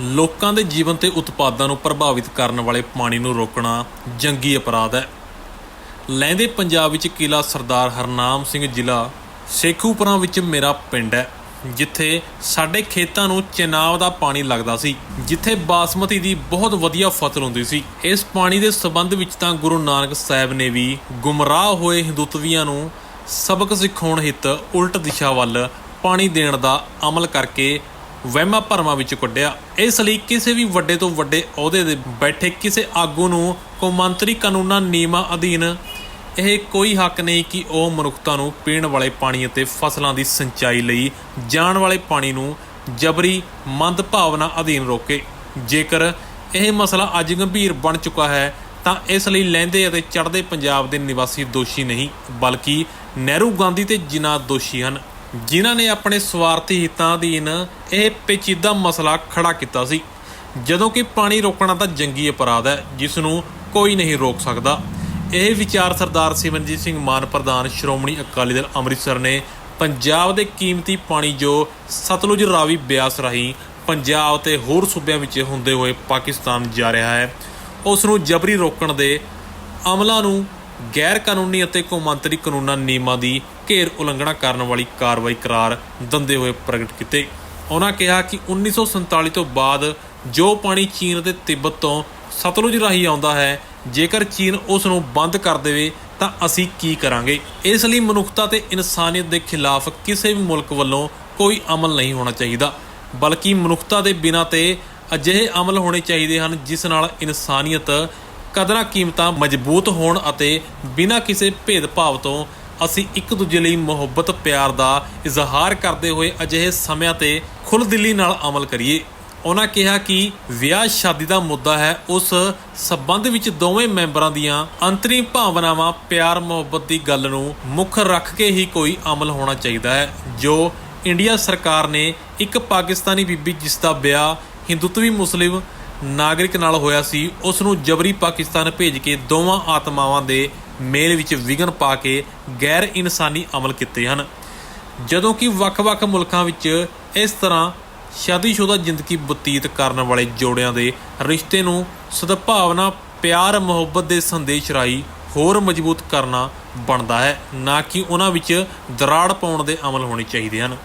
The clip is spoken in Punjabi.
ਲੋਕਾਂ ਦੇ ਜੀਵਨ ਤੇ ਉਤਪਾਦਾਂ ਨੂੰ ਪ੍ਰਭਾਵਿਤ ਕਰਨ ਵਾਲੇ ਪਾਣੀ ਨੂੰ ਰੋਕਣਾ ਜੰਗੀ ਅਪਰਾਧ ਹੈ। ਲਹਿੰਦੇ ਪੰਜਾਬ ਵਿੱਚ ਕਿਲਾ ਸਰਦਾਰ ਹਰਨਾਮ ਸਿੰਘ ਜ਼ਿਲ੍ਹਾ ਸੇਖੂਪੁਰਾ ਵਿੱਚ ਮੇਰਾ ਪਿੰਡ ਹੈ, ਜਿੱਥੇ ਸਾਡੇ ਖੇਤਾਂ ਨੂੰ ਚਨਾਬ ਦਾ ਪਾਣੀ ਲੱਗਦਾ ਸੀ, ਜਿੱਥੇ ਬਾਸਮਤੀ ਦੀ ਬਹੁਤ ਵਧੀਆ ਫਸਲ ਹੁੰਦੀ ਸੀ। ਇਸ ਪਾਣੀ ਦੇ ਸਬੰਧ ਵਿੱਚ ਤਾਂ ਗੁਰੂ ਨਾਨਕ ਸਾਹਿਬ ਨੇ ਵੀ ਗੁੰਮਰਾਹ ਹੋਏ ਹਿੰਦੂਤਵੀਆਂ ਨੂੰ ਸਬਕ ਸਿਖਾਉਣ ਹਿੱਤ ਉਲਟ ਦਿਸ਼ਾ ਵੱਲ ਪਾਣੀ ਦੇਣ ਦਾ ਅਮਲ ਕਰਕੇ ਵਹਿਮਾਂ ਭਰਮਾਂ ਵਿੱਚ ਕੱਢਿਆ ਇਸ ਲਈ ਕਿਸੇ ਵੀ ਵੱਡੇ ਤੋਂ ਵੱਡੇ ਅਹੁਦੇ ਦੇ ਬੈਠੇ ਕਿਸੇ ਆਗੂ ਨੂੰ ਕੌਮਾਂਤਰੀ ਕਾਨੂੰਨਾਂ ਨਿਯਮਾਂ ਅਧੀਨ ਇਹ ਕੋਈ ਹੱਕ ਨਹੀਂ ਕਿ ਉਹ ਮਨੁੱਖਤਾ ਨੂੰ ਪੀਣ ਵਾਲੇ ਪਾਣੀ ਅਤੇ ਫਸਲਾਂ ਦੀ ਸਿੰਚਾਈ ਲਈ ਜਾਣ ਵਾਲੇ ਪਾਣੀ ਨੂੰ ਜਬਰੀ ਮੰਦ ਭਾਵਨਾ ਅਧੀਨ ਰੋਕੇ। ਜੇਕਰ ਇਹ ਮਸਲਾ ਅੱਜ ਗੰਭੀਰ ਬਣ ਚੁੱਕਾ ਹੈ, ਤਾਂ ਇਸ ਲਈ ਲਹਿੰਦੇ ਅਤੇ ਚੜ੍ਹਦੇ ਪੰਜਾਬ ਦੇ ਨਿਵਾਸੀ ਦੋਸ਼ੀ ਨਹੀਂ, ਬਲਕਿ ਨਹਿਰੂ ਗਾਂਧੀ ਤੇ ਜਿਨ੍ਹਾਂ ਦੋਸ਼ੀ ਹਨ ਜਿਨ੍ਹਾਂ ਨੇ ਆਪਣੇ ਸਵਾਰਥੀ ਹਿੱਤਾਂ ਅਧੀਨ ਇਹ ਪੇਚੀਦਾ ਮਸਲਾ ਖੜਾ ਕੀਤਾ ਸੀ। ਜਦੋਂ ਕਿ ਪਾਣੀ ਰੋਕਣਾ ਤਾਂ ਜੰਗੀ ਅਪਰਾਧ ਹੈ, ਜਿਸ ਨੂੰ ਕੋਈ ਨਹੀਂ ਰੋਕ ਸਕਦਾ। ਇਹ ਵਿਚਾਰ ਸਰਦਾਰ ਸਿਮਰਜੀਤ ਸਿੰਘ ਮਾਨ, ਪ੍ਰਧਾਨ ਸ਼੍ਰੋਮਣੀ ਅਕਾਲੀ ਦਲ ਅੰਮ੍ਰਿਤਸਰ ਨੇ ਪੰਜਾਬ ਦੇ ਕੀਮਤੀ ਪਾਣੀ ਜੋ ਸਤਲੁਜ ਰਾਵੀ ਬਿਆਸ ਰਾਹੀਂ ਪੰਜਾਬ ਤੇ ਹੋਰ ਸੂਬਿਆਂ ਵਿੱਚ ਹੁੰਦੇ ਹੋਏ ਪਾਕਿਸਤਾਨ ਜਾ ਰਿਹਾ ਹੈ, ਉਸ ਨੂੰ ਜਬਰੀ ਰੋਕਣ ਦੇ ਅਮਲਾਂ ਨੂੰ ਗੈਰ ਕਾਨੂੰਨੀ ਅਤੇ ਕੌਮਾਂਤਰੀ ਕਾਨੂੰਨਾਂ ਨਿਯਮਾਂ ਦੀ ਘੇਰ ਉਲੰਘਣਾ ਕਰਨ ਵਾਲੀ ਕਾਰਵਾਈ ਕਰਾਰ ਦਿੰਦੇ ਹੋਏ ਪ੍ਰਗਟ ਕੀਤੇ। ਉਹਨਾਂ ਕਿਹਾ ਕਿ 1947 ਤੋਂ ਬਾਅਦ ਜੋ ਪਾਣੀ ਚੀਨ ਅਤੇ ਤਿੱਬਤ ਤੋਂ ਸਤਲੁਜ ਰਾਹੀਂ ਆਉਂਦਾ ਹੈ, ਜੇਕਰ ਚੀਨ ਉਸ ਨੂੰ ਬੰਦ ਕਰ ਦੇਵੇ, ਤਾਂ ਅਸੀਂ ਕੀ ਕਰਾਂਗੇ? ਇਸ ਲਈ ਮਨੁੱਖਤਾ ਤੇ ਇਨਸਾਨੀਅਤ ਦੇ ਖਿਲਾਫ ਕਿਸੇ ਵੀ ਮੁਲਕ ਵੱਲੋਂ ਕੋਈ ਅਮਲ ਨਹੀਂ ਹੋਣਾ ਚਾਹੀਦਾ, ਬਲਕਿ ਮਨੁੱਖਤਾ ਦੇ ਬਿਨਾਂ ਤੇ ਅਜਿਹੇ ਅਮਲ ਹੋਣੇ ਚਾਹੀਦੇ ਹਨ ਜਿਸ ਨਾਲ ਇਨਸਾਨੀਅਤ ਕਦਰਾਂ ਕੀਮਤਾਂ ਮਜ਼ਬੂਤ ਹੋਣ ਅਤੇ ਬਿਨਾਂ ਕਿਸੇ ਭੇਦਭਾਵ ਤੋਂ ਅਸੀਂ ਇੱਕ ਦੂਜੇ ਲਈ ਮੁਹੱਬਤ, ਪਿਆਰ ਦਾ ਇਜ਼ਹਾਰ ਕਰਦੇ ਹੋਏ ਅਜਿਹੇ ਸਮਿਆਂ ਤੇ ਖੁੱਲ੍ਹਦਿਲੀ ਨਾਲ ਅਮਲ ਕਰੀਏ। ਉਹਨਾਂ ਕਿਹਾ ਕਿ ਵਿਆਹ ਸ਼ਾਦੀ ਦਾ ਮੁੱਦਾ ਹੈ। ਉਸ ਸਬੰਧ ਵਿੱਚ ਦੋਵੇਂ ਮੈਂਬਰਾਂ ਦੀਆਂ ਅੰਤਰੀਮ ਭਾਵਨਾਵਾਂ, ਪਿਆਰ, ਮੁਹੱਬਤ ਦੀ ਗੱਲ ਨੂੰ ਮੁੱਖ ਰੱਖ ਕੇ ਹੀ ਕੋਈ ਅਮਲ ਹੋਣਾ ਚਾਹੀਦਾ ਹੈ। ਜੋ ਇੰਡੀਆ ਸਰਕਾਰ ਨੇ ਇੱਕ ਪਾਕਿਸਤਾਨੀ ਬੀਬੀ ਜਿਸ ਦਾ ਵਿਆਹ ਹਿੰਦੂਤਵੀ ਮੁਸਲਿਮ ਨਾਗਰਿਕ ਨਾਲ ਹੋਇਆ ਸੀ ਉਸ ਨੂੰ ਜਬਰੀ ਪਾਕਿਸਤਾਨ ਭੇਜ ਕੇ ਦੋਵਾਂ ਆਤਮਾਵਾਂ ਦੇ ਮੇਲ ਵਿੱਚ ਵਿਘਨ ਪਾ ਕੇ ਗੈਰ ਇਨਸਾਨੀ ਅਮਲ ਕੀਤੇ ਹਨ। ਜਦੋਂ ਕਿ ਵੱਖ-ਵੱਖ ਮੁਲਕਾਂ ਵਿੱਚ ਇਸ ਤਰ੍ਹਾਂ ਸ਼ਾਦੀशुदा ਜ਼ਿੰਦਗੀ ਬਤੀਤ ਕਰਨ ਵਾਲੇ ਜੋੜਿਆਂ ਦੇ ਰਿਸ਼ਤੇ ਨੂੰ ਸਦਭਾਵਨਾ, ਪਿਆਰ, ਮੁਹੱਬਤ ਦੇ ਸੰਦੇਸ਼ ਰਾਹੀਂ ਹੋਰ ਮਜ਼ਬੂਤ ਕਰਨਾ ਬਣਦਾ ਹੈ, ਨਾ ਕਿ ਉਹਨਾਂ ਵਿੱਚ ਦਰਾੜ ਪਾਉਣ ਦੇ ਅਮਲ ਹੋਣੇ ਚਾਹੀਦੇ ਹਨ।